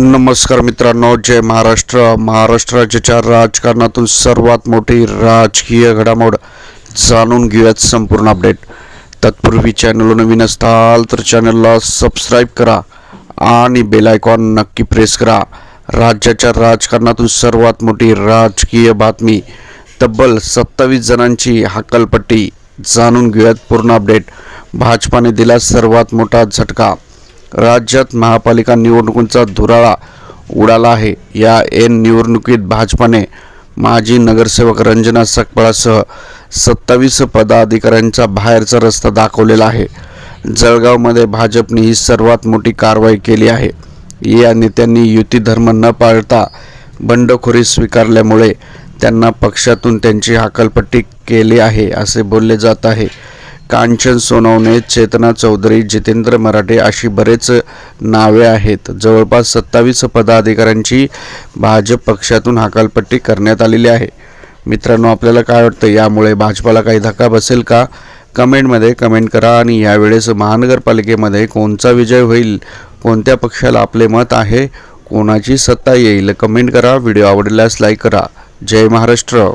नमस्कार मित्रांनो जय महाराष्ट्र. महाराष्ट्र राज्याच्या राजकारणातून सर्वात मोठी राजकीय घडामोड जाणून घेऊयात संपूर्ण अपडेट तत्पूर्वी चॅनल नवीन असताल तर चॅनलला सबस्क्राईब करा आणि बेल आयकॉन नक्की प्रेस करा. राज्याच्या राजकारणातून सर्वात मोठी राजकीय बातमी तब्बल सत्तावीस जणांची हकलपट्टी जाणून घेऊयात पूर्ण अपडेट भाजपाने दिला सर्वात मोठा झटका. राज्यात महापालिका निवडणुकीचा धुराळा उडाला आहे. या एन निवडणुकीत भाजपाने माजी नगरसेवक रंजना सकपाळासह सत्तावीस पदाधिकाऱ्यांचा बाहेरचा रस्ता दाखवलेला आहे. जळगावमध्ये भाजपने ही सर्वात मोठी कारवाई केली आहे. या नेत्यांनी युती धर्म न पाळता बंडखोरी स्वीकारल्यामुळे त्यांना पक्षातून त्यांची हाकलपट्टी केली आहे असे बोलले जात आहे. कांचन सोनवणे चेतना चौधरी जितेंद्र मराठे अशी बरेच नावे आहेत. जवळपास सत्तावीस पदाधिकाऱ्यांची भाजप पक्षातून हकालपट्टी करण्यात आलेली आहे. मित्रांनो आपल्याला काय वाटतं? यामुळे भाजपाला काही धक्का बसेल का? कमेंटमध्ये कमेंट करा आणि यावेळेस महानगरपालिकेमध्ये कोणचा विजय होईल? कोणत्या पक्षाला आपले मत आहे? कोणाची सत्ता येईल? कमेंट करा. व्हिडिओ आवडल्यास लाईक करा. जय महाराष्ट्र.